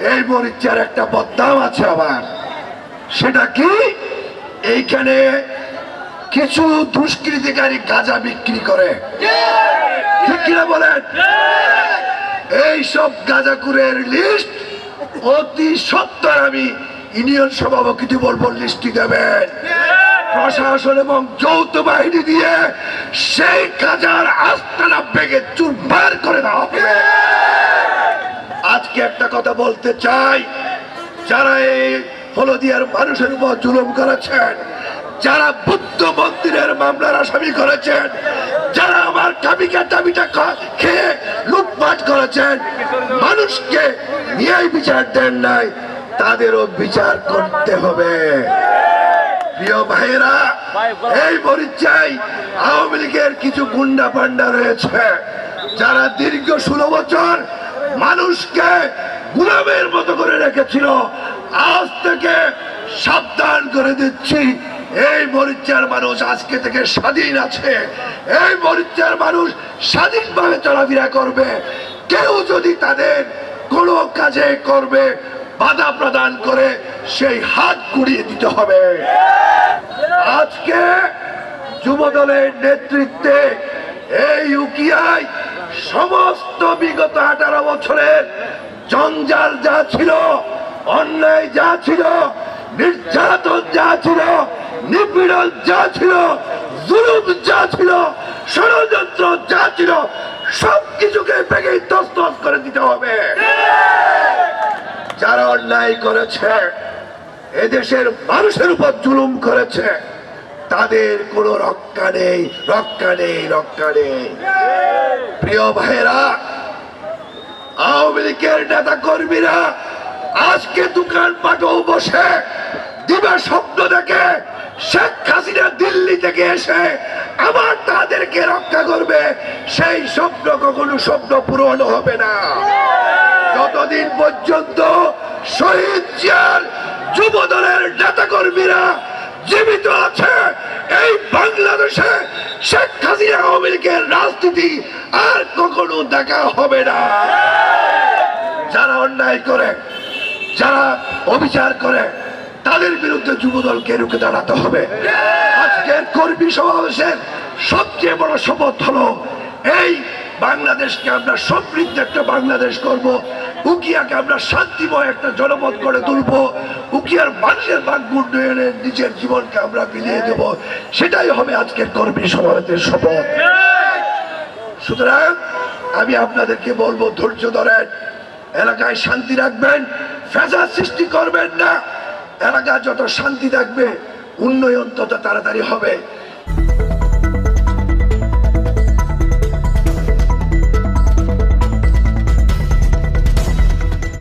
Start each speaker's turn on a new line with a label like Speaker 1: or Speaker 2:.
Speaker 1: এই মরিচার একটা বদনাম আছে আবার সেটা কি? এইখানে কিছু দুষ্কৃতিকারী গাঁজা বিক্রি করে। ঠিক কিনা বলেন? এই সব গাঁজাকুরের লিস্ট অতি সত্তর আমি ইউনিয়ন সভাপতি বলব লিস্টটি দেবেন। প্রশাসন এবং যৌথ বাহিনী দিয়ে সেই গাজার আস্তানা বেগে চুরমার করে দেওয়া হবে আজকে একটা কথা বলতে চাই। যারা এই হলদিয়ার মানুষের উপর জুলুম করেছেন, যারা বুদ্ধ মন্দিরের মামলার আসামি করেছেন, যারা আমার টাবিকা টাবিটা খেয়ে লুটপাট করেছেন, মানুষকে ন্যায় বিচার দেন নাই, তাদেরও বিচার করতে হবে। প্রিয় ভাইয়েরা, এই পরিচয় আওয়ামী লীগের কিছু গুন্ডা পান্ডা রয়েছে, যারা দীর্ঘ ষোলো বছর মানুষকে গুলামের মতো করে রেখেছিল। আজ থেকে সাবধান করে দিচ্ছি। এই মরিচার মানুষ আজকে থেকে স্বাধীন আছে। এই মরিচার মানুষ স্বাধীনভাবে চলাফেরা করবে। কেউ যদি তাদের কোনো কাজে করবে, বাধা প্রদান করে, সেই হাত গুড়িয়ে দিতে হবে। আজকে যুব দলের নেতৃত্বে এই ইউকিআই সমস্ত বিগত আঠারো বছরের জঞ্জাল যা ছিল, অন্যায় যা ছিল, নির্যাতন যা ছিল, নিপীড়ন যা ছিল, জুলুম যা ছিল, ষড়যন্ত্র যা ছিল সব কিছুকে ভেঙে তস্তস করে দিতে হবে। যারা অন্যায় করেছে, এদেশের মানুষের উপর জুলুম করেছে তাদের কোনো রক্ষা নেই রক্ষা নেই রক্ষা নেই। প্রিয় ভাইরা আওয়ামী লীগের নেতা কর্মীরা আজকে দোকান পাটেও বসে দিবা শব্দ দেখে শেখ হাসিনা দিল্লি থেকে এসে আবার তাদেরকে রক্ষা করবে। সেই স্বপ্ন কখনো স্বপ্ন পূরণ হবে না। যতদিন পর্যন্ত শহীদ জিয়ার যুব দলের নেতা কর্মীরা জীবিত আছে। এই বাংলাদেশে শেখ হাসিনা আওয়ামী লীগের রাজনীতি আর কখনো দেখা হবে না। যারা অন্যায় করে, যারা অবিচার করে, তাদের বিরুদ্ধে যুবদলকে রুখে দাঁড়াতে হবে। আজকের কর্মী সমাবেশের সবচেয়ে বড় শপথ হলো এই বাংলাদেশকে আমরা সমৃদ্ধ একটা বাংলাদেশ করব, উকিয়াকে আমরা শান্তিময় একটা জনপদ করে তুলব, উকিয়ার মানুষের বাগ্য উন্নয়নের নিজের জীবনকে আমরা বিলিয়ে দেব। সেটাই হবে আজকের কর্মী সমাবেশের শপথ। সুতরাং আমি আপনাদেরকে বলব, ধৈর্য ধরেন, এলাকায় শান্তি রাখবেন ফেজার সৃষ্টি করবেন না। এলাকা যত শান্তি থাকবে, উন্নয়ন তত তাড়াতাড়ি হবে।